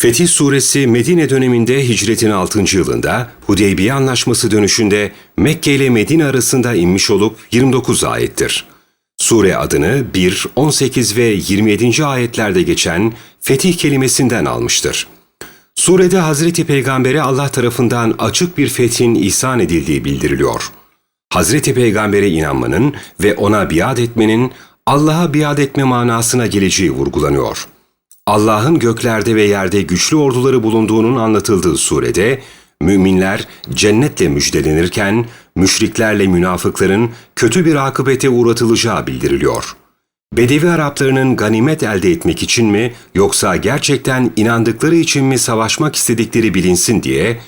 Fetih Suresi Medine döneminde hicretin 6. yılında Hudeybiye Anlaşması dönüşünde Mekke ile Medine arasında inmiş olup 29 ayettir. Sure adını 1, 18 ve 27. ayetlerde geçen fetih kelimesinden almıştır. Surede Hazreti Peygamber'e Allah tarafından açık bir fethin ihsan edildiği bildiriliyor. Hazreti Peygamber'e inanmanın ve ona biat etmenin Allah'a biat etme manasına geleceği vurgulanıyor. Allah'ın göklerde ve yerde güçlü orduları bulunduğunun anlatıldığı surede, müminler cennetle müjdelenirken, müşriklerle münafıkların kötü bir akıbete uğratılacağı bildiriliyor. Bedevi Araplarının ganimet elde etmek için mi yoksa gerçekten inandıkları için mi savaşmak istedikleri bilinsin diye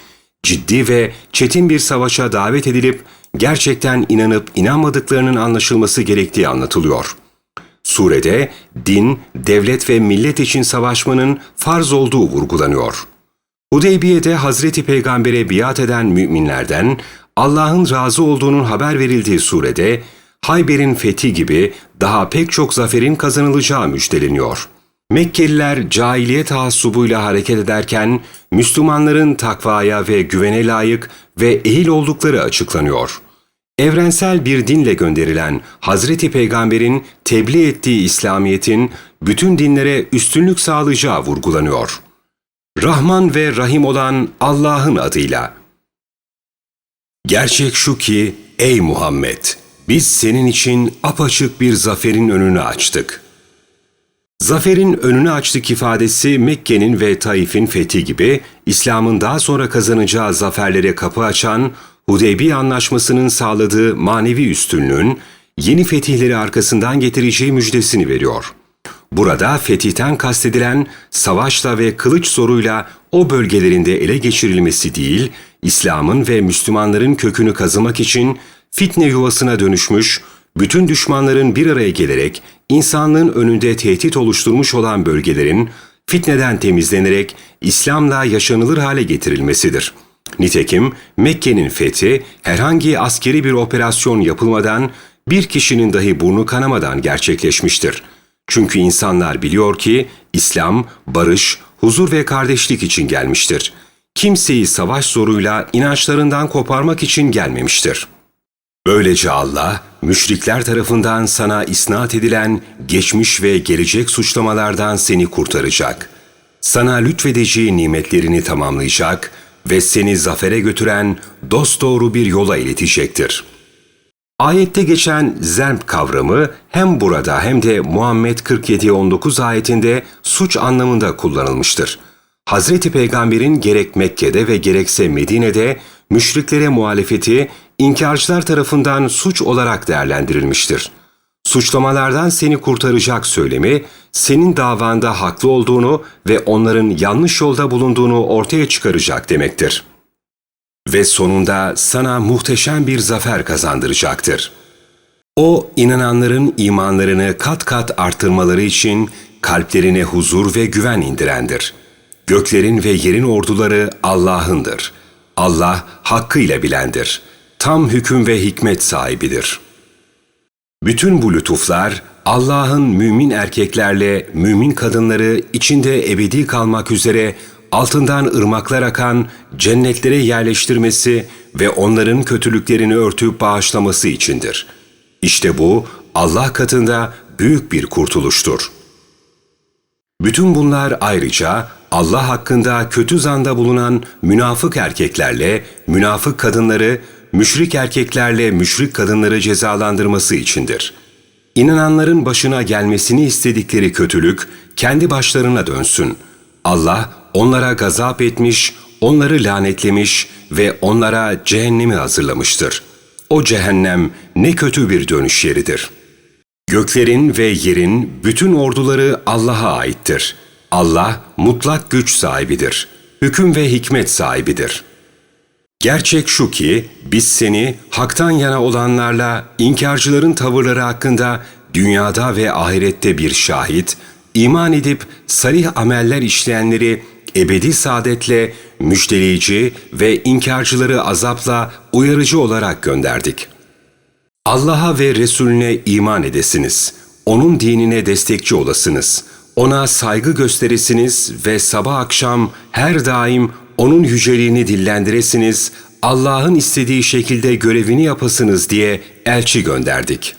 ciddi ve çetin bir savaşa davet edilip gerçekten inanıp inanmadıklarının anlaşılması gerektiği anlatılıyor. Surede din, devlet ve millet için savaşmanın farz olduğu vurgulanıyor. Hudeybiye'de Hazreti Peygamber'e biat eden müminlerden Allah'ın razı olduğunun haber verildiği surede Hayber'in fethi gibi daha pek çok zaferin kazanılacağı müjdeleniyor. Mekkeliler cahiliye taassubuyla hareket ederken Müslümanların takvaya ve güvene layık ve ehil oldukları açıklanıyor. Evrensel bir dinle gönderilen Hazreti Peygamber'in tebliğ ettiği İslamiyet'in bütün dinlere üstünlük sağlayacağı vurgulanıyor. Rahman ve Rahim olan Allah'ın adıyla. Gerçek şu ki ey Muhammed biz senin için apaçık bir zaferin önünü açtık. Zaferin önünü açtık ifadesi Mekke'nin ve Taif'in fethi gibi İslam'ın daha sonra kazanacağı zaferlere kapı açan Hudeybiye Anlaşması'nın sağladığı manevi üstünlüğün yeni fetihleri arkasından getireceği müjdesini veriyor. Burada fetihten kastedilen savaşla ve kılıç zoruyla o bölgelerinde ele geçirilmesi değil, İslam'ın ve Müslümanların kökünü kazımak için fitne yuvasına dönüşmüş, bütün düşmanların bir araya gelerek insanlığın önünde tehdit oluşturmuş olan bölgelerin fitneden temizlenerek İslam'la yaşanılır hale getirilmesidir. Nitekim Mekke'nin fethi herhangi askeri bir operasyon yapılmadan bir kişinin dahi burnu kanamadan gerçekleşmiştir. Çünkü insanlar biliyor ki İslam barış, huzur ve kardeşlik için gelmiştir. Kimseyi savaş zoruyla inançlarından koparmak için gelmemiştir. Böylece Allah, müşrikler tarafından sana isnat edilen geçmiş ve gelecek suçlamalardan seni kurtaracak. Sana lütfedeceği nimetlerini tamamlayacak ve seni zafere götüren dosdoğru bir yola iletecektir. Ayette geçen zemp kavramı hem burada hem de Muhammed 47-19 ayetinde suç anlamında kullanılmıştır. Hazreti Peygamber'in gerek Mekke'de ve gerekse Medine'de müşriklere muhalefeti inkarcılar tarafından suç olarak değerlendirilmiştir. Suçlamalardan seni kurtaracak söylemi, senin davanda haklı olduğunu ve onların yanlış yolda bulunduğunu ortaya çıkaracak demektir. Ve sonunda sana muhteşem bir zafer kazandıracaktır. O, inananların imanlarını kat kat artırmaları için kalplerine huzur ve güven indirendir. Göklerin ve yerin orduları Allah'ındır. Allah hakkıyla bilendir. Tam hüküm ve hikmet sahibidir. Bütün bu lütuflar Allah'ın mümin erkeklerle mümin kadınları içinde ebedi kalmak üzere altından ırmaklar akan cennetlere yerleştirmesi ve onların kötülüklerini örtüp bağışlaması içindir. İşte bu Allah katında büyük bir kurtuluştur. Bütün bunlar ayrıca Allah hakkında kötü zanda bulunan münafık erkeklerle münafık kadınları, müşrik erkeklerle müşrik kadınları cezalandırması içindir. İnananların başına gelmesini istedikleri kötülük kendi başlarına dönsün. Allah onlara gazap etmiş, onları lanetlemiş ve onlara cehennemi hazırlamıştır. O cehennem ne kötü bir dönüş yeridir. Göklerin ve yerin bütün orduları Allah'a aittir. Allah mutlak güç sahibidir. Hüküm ve hikmet sahibidir. Gerçek şu ki biz seni haktan yana olanlarla inkarcıların tavırları hakkında dünyada ve ahirette bir şahit, iman edip salih ameller işleyenleri ebedi saadetle müjdeleyici ve inkarcıları azapla uyarıcı olarak gönderdik. Allah'a ve Resulüne iman edesiniz. Onun dinine destekçi olasınız. Ona saygı gösteresiniz ve sabah akşam her daim onun yüceliğini dillendiresiniz, Allah'ın istediği şekilde görevini yapasınız diye elçi gönderdik.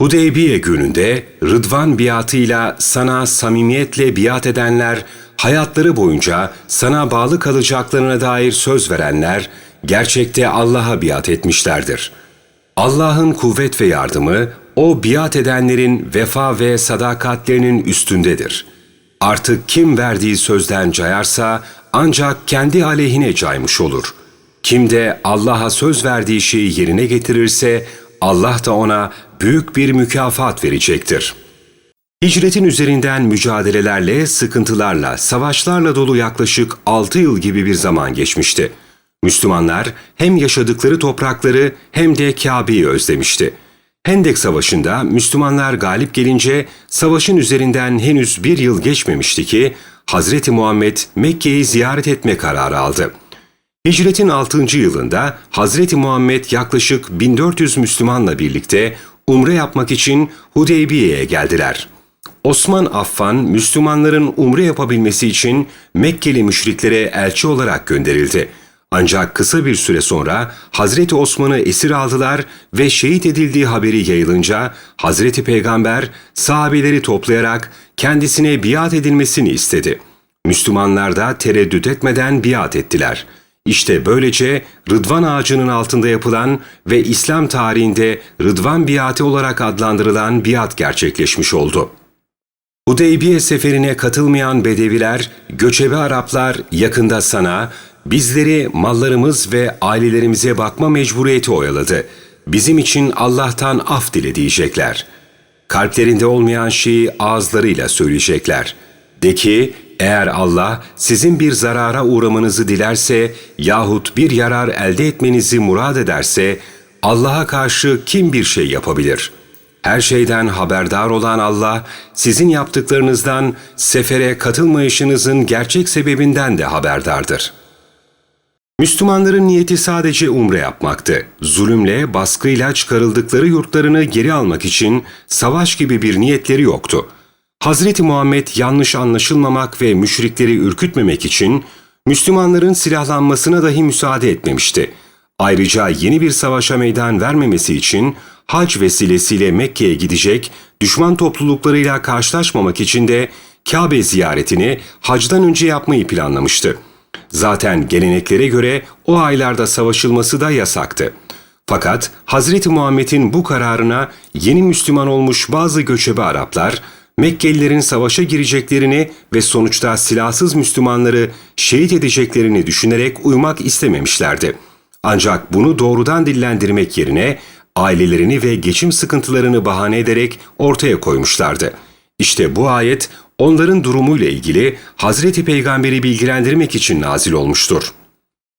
Hudeybiye gününde Rıdvan biatıyla sana samimiyetle biat edenler, hayatları boyunca sana bağlı kalacaklarına dair söz verenler, gerçekte Allah'a biat etmişlerdir. Allah'ın kuvvet ve yardımı, o biat edenlerin vefa ve sadakatlerinin üstündedir. Artık kim verdiği sözden cayarsa ancak kendi aleyhine caymış olur. Kim de Allah'a söz verdiği şeyi yerine getirirse Allah da ona büyük bir mükafat verecektir. Hicretin üzerinden mücadelelerle, sıkıntılarla, savaşlarla dolu yaklaşık 6 yıl gibi bir zaman geçmişti. Müslümanlar hem yaşadıkları toprakları hem de Kabe'yi özlemişti. Hendek Savaşı'nda Müslümanlar galip gelince savaşın üzerinden henüz bir yıl geçmemişti ki Hazreti Muhammed Mekke'yi ziyaret etme kararı aldı. Hicretin 6. yılında Hazreti Muhammed yaklaşık 1400 Müslümanla birlikte umre yapmak için Hudeybiye'ye geldiler. Osman Affan, Müslümanların umre yapabilmesi için Mekkeli müşriklere elçi olarak gönderildi. Ancak kısa bir süre sonra Hazreti Osman'ı esir aldılar ve şehit edildiği haberi yayılınca Hazreti Peygamber sahabeleri toplayarak kendisine biat edilmesini istedi. Müslümanlar da tereddüt etmeden biat ettiler. İşte böylece Rıdvan ağacının altında yapılan ve İslam tarihinde Rıdvan biatı olarak adlandırılan biat gerçekleşmiş oldu. Hudeybiye seferine katılmayan Bedeviler, göçebe Araplar yakında sana, bizleri mallarımız ve ailelerimize bakma mecburiyeti oyaladı. Bizim için Allah'tan af dile diyecekler. Kalplerinde olmayan şeyi ağızlarıyla söyleyecekler. De ki, eğer Allah sizin bir zarara uğramanızı dilerse yahut bir yarar elde etmenizi murad ederse, Allah'a karşı kim bir şey yapabilir?'' Her şeyden haberdar olan Allah, sizin yaptıklarınızdan, sefere katılmayışınızın gerçek sebebinden de haberdardır. Müslümanların niyeti sadece umre yapmaktı. Zulümle, baskıyla çıkarıldıkları yurtlarını geri almak için savaş gibi bir niyetleri yoktu. Hazreti Muhammed yanlış anlaşılmamak ve müşrikleri ürkütmemek için Müslümanların silahlanmasına dahi müsaade etmemişti. Ayrıca yeni bir savaşa meydan vermemesi için hac vesilesiyle Mekke'ye gidecek, düşman topluluklarıyla karşılaşmamak için de Kabe ziyaretini hacdan önce yapmayı planlamıştı. Zaten geleneklere göre o aylarda savaşılması da yasaktı. Fakat Hazreti Muhammed'in bu kararına yeni Müslüman olmuş bazı göçebe Araplar, Mekkelilerin savaşa gireceklerini ve sonuçta silahsız Müslümanları şehit edeceklerini düşünerek uymak istememişlerdi. Ancak bunu doğrudan dillendirmek yerine ailelerini ve geçim sıkıntılarını bahane ederek ortaya koymuşlardı. İşte bu ayet onların durumuyla ilgili Hazreti Peygamber'i bilgilendirmek için nazil olmuştur.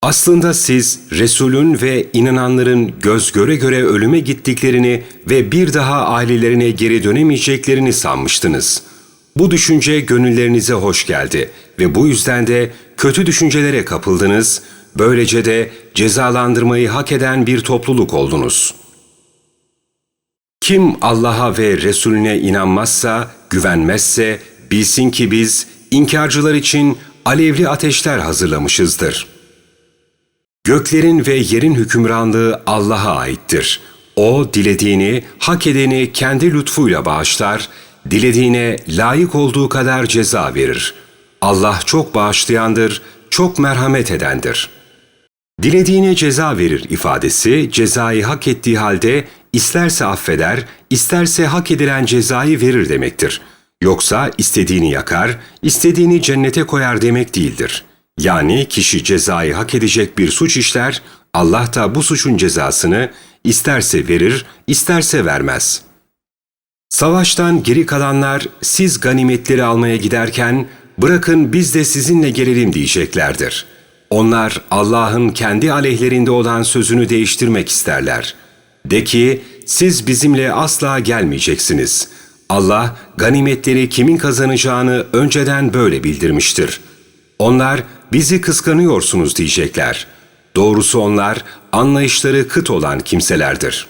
Aslında siz Resulün ve inananların göz göre göre ölüme gittiklerini ve bir daha ailelerine geri dönemeyeceklerini sanmıştınız. Bu düşünce gönüllerinize hoş geldi ve bu yüzden de kötü düşüncelere kapıldınız, böylece de cezalandırmayı hak eden bir topluluk oldunuz.'' Kim Allah'a ve Resulüne inanmazsa, güvenmezse bilsin ki biz inkarcılar için alevli ateşler hazırlamışızdır. Göklerin ve yerin hükümranlığı Allah'a aittir. O dilediğini, hak edeni kendi lütfuyla bağışlar, dilediğine layık olduğu kadar ceza verir. Allah çok bağışlayandır, çok merhamet edendir. Dilediğine ceza verir ifadesi cezayı hak ettiği halde isterse affeder, isterse hak edilen cezayı verir demektir. Yoksa istediğini yakar, istediğini cennete koyar demek değildir. Yani kişi cezayı hak edecek bir suç işler, Allah da bu suçun cezasını isterse verir, isterse vermez. Savaştan geri kalanlar siz ganimetleri almaya giderken bırakın biz de sizinle gelelim diyeceklerdir. Onlar Allah'ın kendi aleyhlerinde olan sözünü değiştirmek isterler.'' De ki, siz bizimle asla gelmeyeceksiniz. Allah ganimetleri kimin kazanacağını önceden böyle bildirmiştir. Onlar bizi kıskanıyorsunuz diyecekler. Doğrusu onlar anlayışları kıt olan kimselerdir.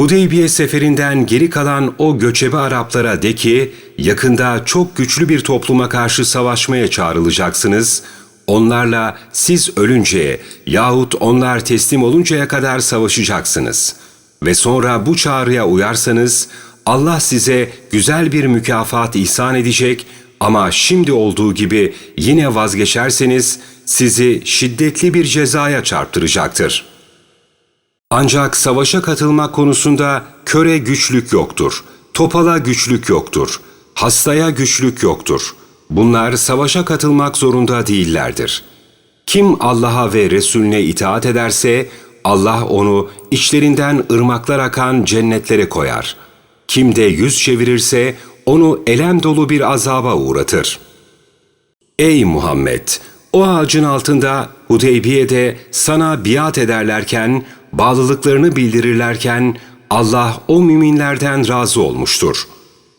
Hudeybiye seferinden geri kalan o göçebe Araplara de ki, yakında çok güçlü bir topluma karşı savaşmaya çağrılacaksınız. Onlarla siz ölünceye yahut onlar teslim oluncaya kadar savaşacaksınız. Ve sonra bu çağrıya uyarsanız, Allah size güzel bir mükafat ihsan edecek ama şimdi olduğu gibi yine vazgeçerseniz sizi şiddetli bir cezaya çarptıracaktır. Ancak savaşa katılmak konusunda köre güçlük yoktur, topala güçlük yoktur, hastaya güçlük yoktur. Bunlar savaşa katılmak zorunda değillerdir. Kim Allah'a ve Resulüne itaat ederse Allah onu içlerinden ırmaklar akan cennetlere koyar. Kim de yüz çevirirse onu elem dolu bir azaba uğratır. Ey Muhammed! O ağacın altında Hudeybiye'de sana biat ederlerken, bağlılıklarını bildirirlerken Allah o müminlerden razı olmuştur.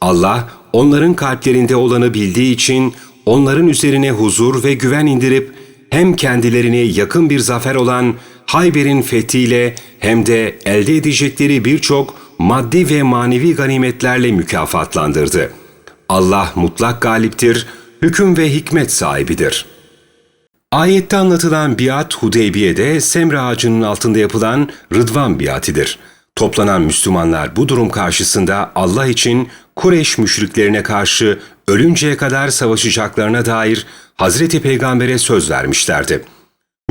Allah onların kalplerinde olanı bildiği için onların üzerine huzur ve güven indirip hem kendilerini yakın bir zafer olan Hayber'in fethiyle hem de elde edecekleri birçok maddi ve manevi ganimetlerle mükafatlandırdı. Allah mutlak galiptir, hüküm ve hikmet sahibidir. Ayette anlatılan biat Hudeybiye'de semre ağacının altında yapılan Rıdvan biatidir. Toplanan Müslümanlar bu durum karşısında Allah için Kureyş müşriklerine karşı ölünceye kadar savaşacaklarına dair Hazreti Peygamber'e söz vermişlerdi.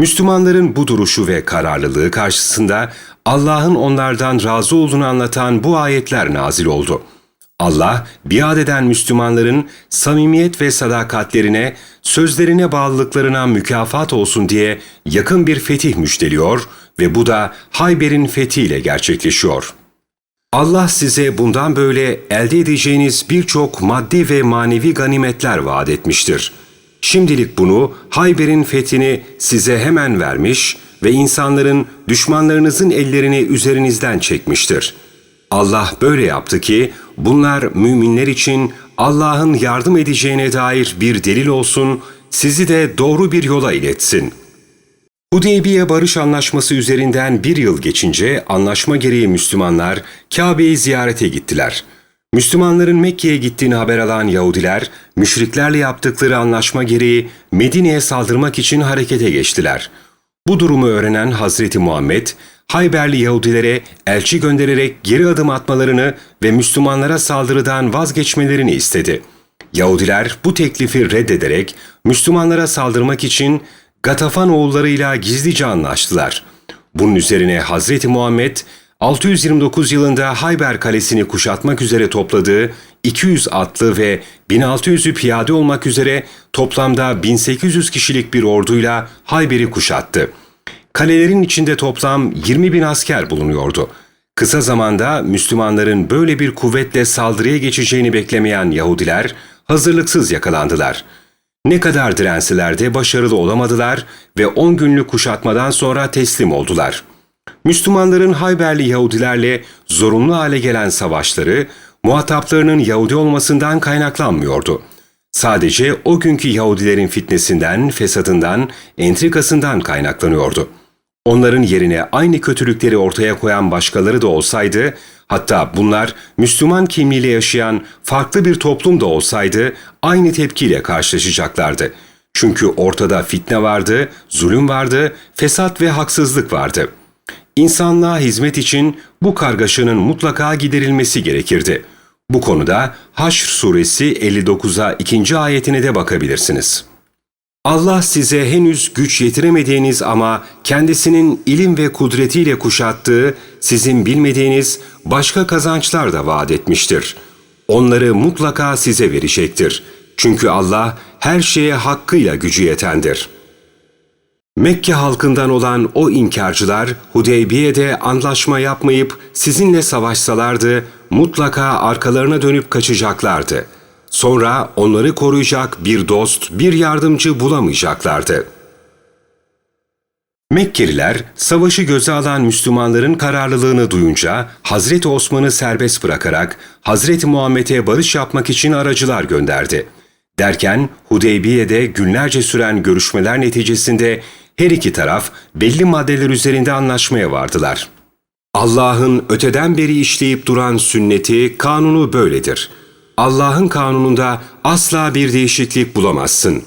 Müslümanların bu duruşu ve kararlılığı karşısında Allah'ın onlardan razı olduğunu anlatan bu ayetler nazil oldu. Allah, biat eden Müslümanların samimiyet ve sadakatlerine, sözlerine bağlılıklarına mükafat olsun diye yakın bir fetih müjdeliyor ve bu da Hayber'in fethiyle gerçekleşiyor. Allah size bundan böyle elde edeceğiniz birçok maddi ve manevi ganimetler vaat etmiştir. Şimdilik bunu Hayber'in fethini size hemen vermiş ve insanların düşmanlarınızın ellerini üzerinizden çekmiştir. Allah böyle yaptı ki bunlar müminler için Allah'ın yardım edeceğine dair bir delil olsun, sizi de doğru bir yola iletsin. Hudeybiye Barış Anlaşması üzerinden bir yıl geçince anlaşma gereği Müslümanlar Kabe'yi ziyarete gittiler. Müslümanların Mekke'ye gittiğini haber alan Yahudiler, müşriklerle yaptıkları anlaşma gereği Medine'ye saldırmak için harekete geçtiler. Bu durumu öğrenen Hazreti Muhammed, Hayberli Yahudilere elçi göndererek geri adım atmalarını ve Müslümanlara saldırıdan vazgeçmelerini istedi. Yahudiler bu teklifi reddederek Müslümanlara saldırmak için Gatafan oğullarıyla gizlice anlaştılar. Bunun üzerine Hazreti Muhammed 629 yılında Hayber Kalesi'ni kuşatmak üzere topladığı 200 atlı ve 1600'ü piyade olmak üzere toplamda 1800 kişilik bir orduyla Hayber'i kuşattı. Kalelerin içinde toplam 20 bin asker bulunuyordu. Kısa zamanda Müslümanların böyle bir kuvvetle saldırıya geçeceğini beklemeyen Yahudiler hazırlıksız yakalandılar. Ne kadar direnseler de başarılı olamadılar ve 10 günlük kuşatmadan sonra teslim oldular. Müslümanların Hayberli Yahudilerle zorunlu hale gelen savaşları muhataplarının Yahudi olmasından kaynaklanmıyordu. Sadece o günkü Yahudilerin fitnesinden, fesadından, entrikasından kaynaklanıyordu. Onların yerine aynı kötülükleri ortaya koyan başkaları da olsaydı, hatta bunlar Müslüman kimliğiyle yaşayan farklı bir toplum da olsaydı aynı tepkiyle karşılaşacaklardı. Çünkü ortada fitne vardı, zulüm vardı, fesat ve haksızlık vardı. İnsanlığa hizmet için bu kargaşanın mutlaka giderilmesi gerekirdi. Bu konuda Haşr suresi 59'a 2. ayetine de bakabilirsiniz. Allah size henüz güç yetiremediğiniz ama kendisinin ilim ve kudretiyle kuşattığı sizin bilmediğiniz başka kazançlar da vaat etmiştir. Onları mutlaka size verecektir. Çünkü Allah her şeye hakkıyla gücü yetendir. Mekke halkından olan o inkarcılar Hudeybiye'de anlaşma yapmayıp sizinle savaşsalardı mutlaka arkalarına dönüp kaçacaklardı.'' Sonra onları koruyacak bir dost, bir yardımcı bulamayacaklardı. Mekkeliler, savaşı göze alan Müslümanların kararlılığını duyunca Hazreti Osman'ı serbest bırakarak Hazreti Muhammed'e barış yapmak için aracılar gönderdi. Derken Hudeybiye'de günlerce süren görüşmeler neticesinde her iki taraf belli maddeler üzerinde anlaşmaya vardılar. Allah'ın öteden beri işleyip duran sünneti, kanunu böyledir. Allah'ın kanununda asla bir değişiklik bulamazsın.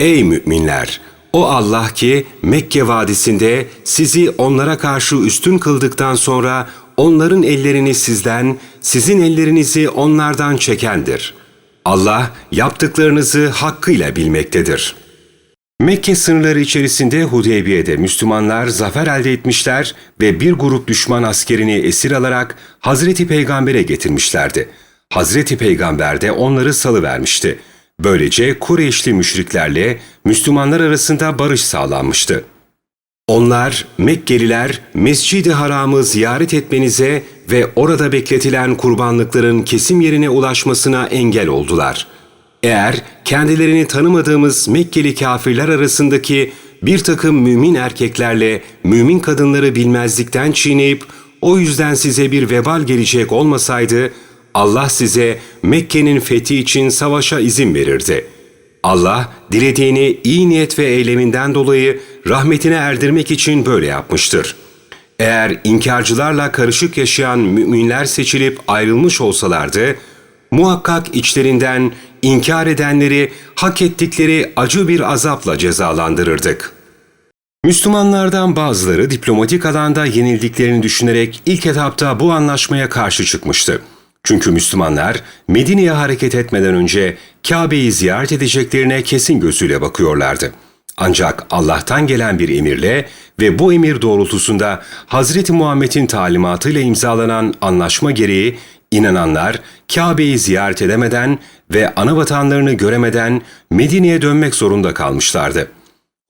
Ey müminler! O Allah ki Mekke vadisinde sizi onlara karşı üstün kıldıktan sonra onların ellerini sizden, sizin ellerinizi onlardan çekendir. Allah yaptıklarınızı hakkıyla bilmektedir.'' Mekke sınırları içerisinde Hudeybiye'de Müslümanlar zafer elde etmişler ve bir grup düşman askerini esir alarak Hazreti Peygamber'e getirmişlerdi. Hazreti Peygamber de onları salıvermişti. Böylece Kureyşli müşriklerle Müslümanlar arasında barış sağlanmıştı. Onlar, Mekkeliler, Mescid-i Haram'ı ziyaret etmenize ve orada bekletilen kurbanlıkların kesim yerine ulaşmasına engel oldular.'' Eğer kendilerini tanımadığımız Mekkeli kafirler arasındaki bir takım mümin erkeklerle mümin kadınları bilmezlikten çiğneyip o yüzden size bir vebal gelecek olmasaydı Allah size Mekke'nin fethi için savaşa izin verirdi. Allah dilediğini iyi niyet ve eyleminden dolayı rahmetine erdirmek için böyle yapmıştır. Eğer inkarcılarla karışık yaşayan müminler seçilip ayrılmış olsalardı, muhakkak içlerinden inkar edenleri hak ettikleri acı bir azapla cezalandırırdık. Müslümanlardan bazıları diplomatik alanda yenildiklerini düşünerek ilk etapta bu anlaşmaya karşı çıkmıştı. Çünkü Müslümanlar Medine'ye hareket etmeden önce Kabe'yi ziyaret edeceklerine kesin gözüyle bakıyorlardı. Ancak Allah'tan gelen bir emirle ve bu emir doğrultusunda Hazreti Muhammed'in talimatıyla imzalanan anlaşma gereği İnananlar Kabe'yi ziyaret edemeden ve ana vatanlarını göremeden Medine'ye dönmek zorunda kalmışlardı.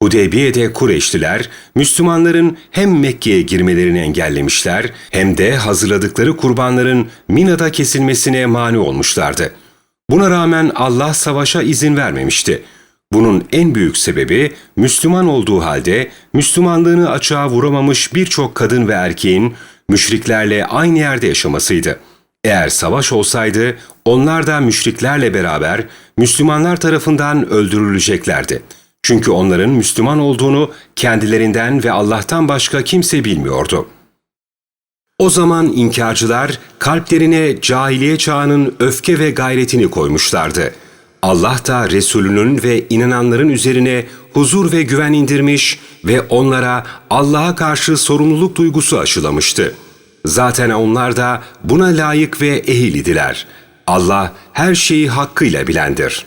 Hudeybiye'de Kureyşliler, Müslümanların hem Mekke'ye girmelerini engellemişler hem de hazırladıkları kurbanların Mina'da kesilmesine mani olmuşlardı. Buna rağmen Allah savaşa izin vermemişti. Bunun en büyük sebebi Müslüman olduğu halde Müslümanlığını açığa vuramamış birçok kadın ve erkeğin müşriklerle aynı yerde yaşamasıydı.'' Eğer savaş olsaydı onlar da müşriklerle beraber Müslümanlar tarafından öldürüleceklerdi. Çünkü onların Müslüman olduğunu kendilerinden ve Allah'tan başka kimse bilmiyordu. O zaman inkarcılar kalplerine cahiliye çağının öfke ve gayretini koymuşlardı. Allah da Resulünün ve inananların üzerine huzur ve güven indirmiş ve onlara Allah'a karşı sorumluluk duygusu aşılamıştı.'' Zaten onlar da buna layık ve ehil idiler. Allah her şeyi hakkıyla bilendir.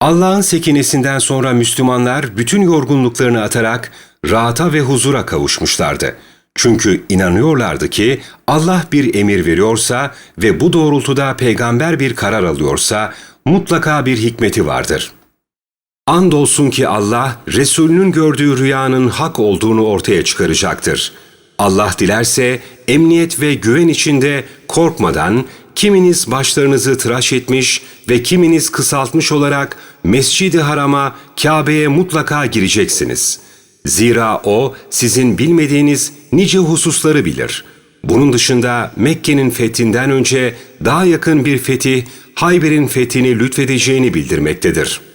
Allah'ın sekinesinden sonra Müslümanlar bütün yorgunluklarını atarak rahata ve huzura kavuşmuşlardı. Çünkü inanıyorlardı ki Allah bir emir veriyorsa ve bu doğrultuda peygamber bir karar alıyorsa mutlaka bir hikmeti vardır. Andolsun ki Allah Resulünün gördüğü rüyanın hak olduğunu ortaya çıkaracaktır.'' Allah dilerse emniyet ve güven içinde korkmadan kiminiz başlarınızı tıraş etmiş ve kiminiz kısaltmış olarak Mescid-i Haram'a, Kabe'ye mutlaka gireceksiniz. Zira O sizin bilmediğiniz nice hususları bilir. Bunun dışında Mekke'nin fethinden önce daha yakın bir fetih, Hayber'in fethini lütfedeceğini bildirmektedir.''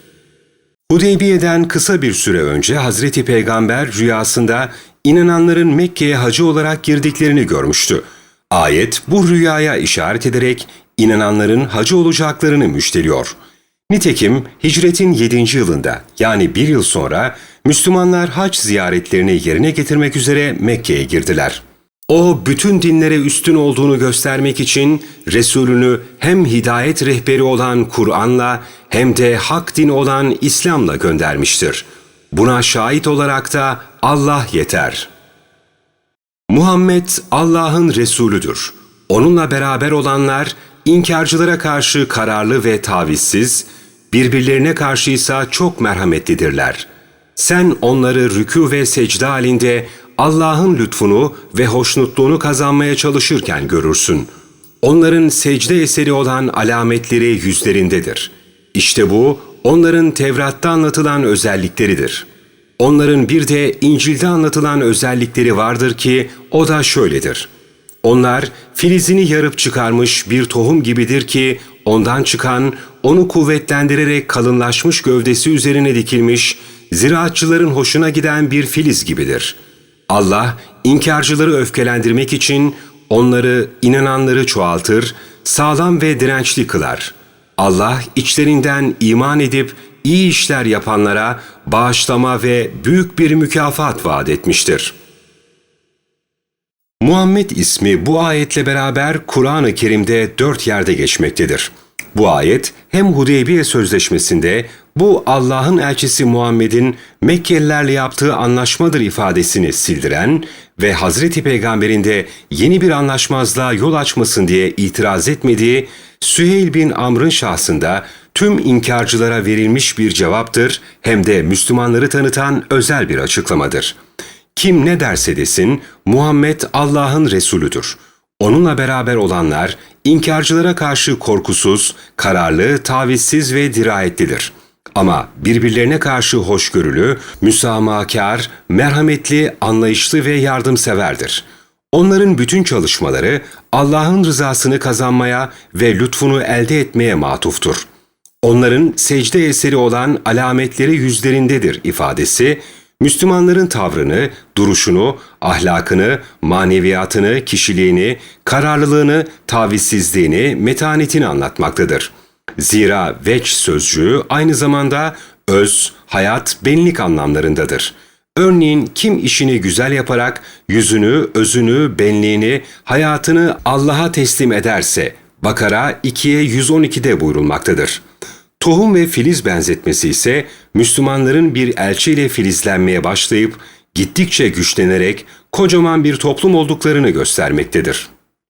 Hudeybiye'den kısa bir süre önce Hazreti Peygamber rüyasında inananların Mekke'ye hacı olarak girdiklerini görmüştü. Ayet bu rüyaya işaret ederek inananların hacı olacaklarını müjdeliyor. Nitekim hicretin 7. yılında yani bir yıl sonra Müslümanlar hac ziyaretlerini yerine getirmek üzere Mekke'ye girdiler. O bütün dinlere üstün olduğunu göstermek için Resulünü hem hidayet rehberi olan Kur'an'la hem de hak din olan İslam'la göndermiştir. Buna şahit olarak da Allah yeter. Muhammed Allah'ın Resulüdür. Onunla beraber olanlar inkarcılara karşı kararlı ve tavizsiz, birbirlerine karşıysa çok merhametlidirler. Sen onları rükû ve secde halinde Allah'ın lütfunu ve hoşnutluğunu kazanmaya çalışırken görürsün. Onların secde eseri olan alametleri yüzlerindedir. İşte bu onların Tevrat'ta anlatılan özellikleridir. Onların bir de İncil'de anlatılan özellikleri vardır ki o da şöyledir. Onlar filizini yarıp çıkarmış bir tohum gibidir ki ondan çıkan, onu kuvvetlendirerek kalınlaşmış gövdesi üzerine dikilmiş, ziraatçıların hoşuna giden bir filiz gibidir.'' Allah inkarcıları öfkelendirmek için onları inananları çoğaltır, sağlam ve dirençli kılar. Allah içlerinden iman edip iyi işler yapanlara bağışlama ve büyük bir mükafat vaat etmiştir. Muhammed ismi bu ayetle beraber Kur'an-ı Kerim'de dört yerde geçmektedir. Bu ayet hem Hudeybiye Sözleşmesi'nde bu Allah'ın elçisi Muhammed'in Mekkelilerle yaptığı anlaşmadır ifadesini sildiren ve Hazreti Peygamber'in de yeni bir anlaşmazlığa yol açmasın diye itiraz etmediği Süheyl bin Amr'ın şahsında tüm inkarcılara verilmiş bir cevaptır hem de Müslümanları tanıtan özel bir açıklamadır. Kim ne derse desin Muhammed Allah'ın Resulüdür. Onunla beraber olanlar inkarcılara karşı korkusuz, kararlı, tavizsiz ve dirayetlidir. Ama birbirlerine karşı hoşgörülü, müsamahakar, merhametli, anlayışlı ve yardımseverdir. Onların bütün çalışmaları Allah'ın rızasını kazanmaya ve lütfunu elde etmeye matuftur. Onların secde eseri olan alametleri yüzlerindedir ifadesi, Müslümanların tavrını, duruşunu, ahlakını, maneviyatını, kişiliğini, kararlılığını, tavizsizliğini, metanetini anlatmaktadır. Zira veç sözcüğü aynı zamanda öz, hayat, benlik anlamlarındadır. Örneğin kim işini güzel yaparak yüzünü, özünü, benliğini, hayatını Allah'a teslim ederse, Bakara 2'ye 112'de buyurulmaktadır. Tohum ve filiz benzetmesi ise Müslümanların bir elçiyle filizlenmeye başlayıp gittikçe güçlenerek kocaman bir toplum olduklarını göstermektedir.